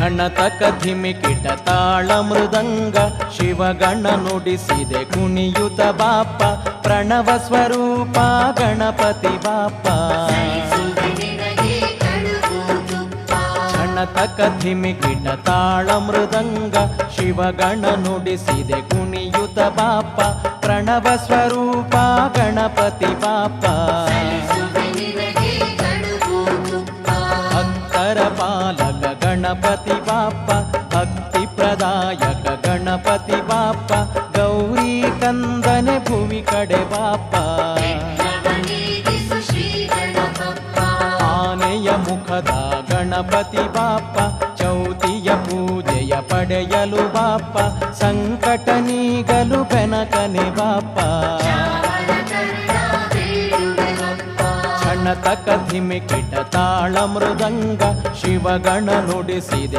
ಕ್ಷಣತಕ ಧಿಮಿಕಿಟ ತಾಳ ಮೃದಂಗ ಶಿವಗಣ ನುಡಿಸಿದೆ ಕುಣಿಯುತ ಬಾಪ ಪ್ರಣವ ಸ್ವರೂಪ ಗಣಪತಿ ಬಾಪ. ಕ್ಷಣತಕ ಧಿಮಿಕಿಟ ತಾಳ ಮೃದಂಗ ಶಿವಗಣ ನುಡಿಸಿದೆ ಕುಣಿಯುತ ಬಾಪ ಪ್ರಣವ ಸ್ವರೂಪ ಗಣಪತಿ ಬಾಪ. ಭಕ್ತರ ಪಾಲಕ ಗಣಪತಿ ಬಾಪ್ಪ ಭಕ್ತಿ ಪ್ರದಾಯಕ ಗಣಪತಿ ಬಾಪ್ಪ ಗೌರಿ ಕಂದನೆ ಭೂಮಿ ಕಡೆ ಬಾಪ. ಆನೆಯ ಮುಖದ ಗಣಪತಿ ಬಾಪ, ಚೌತಿಯ ಪೂಜೆಯ ಪಡೆಯಲು ಬಾಪ, ಸಂಕಟ ನೀಗಲು ಬೆನಕನೆ ಬಾಪ ಧಿಮಿ ಕಿಟ ತಾಳ ಮೃದಂಗ ಶಿವಗಣ ನುಡಿಸಿದೆ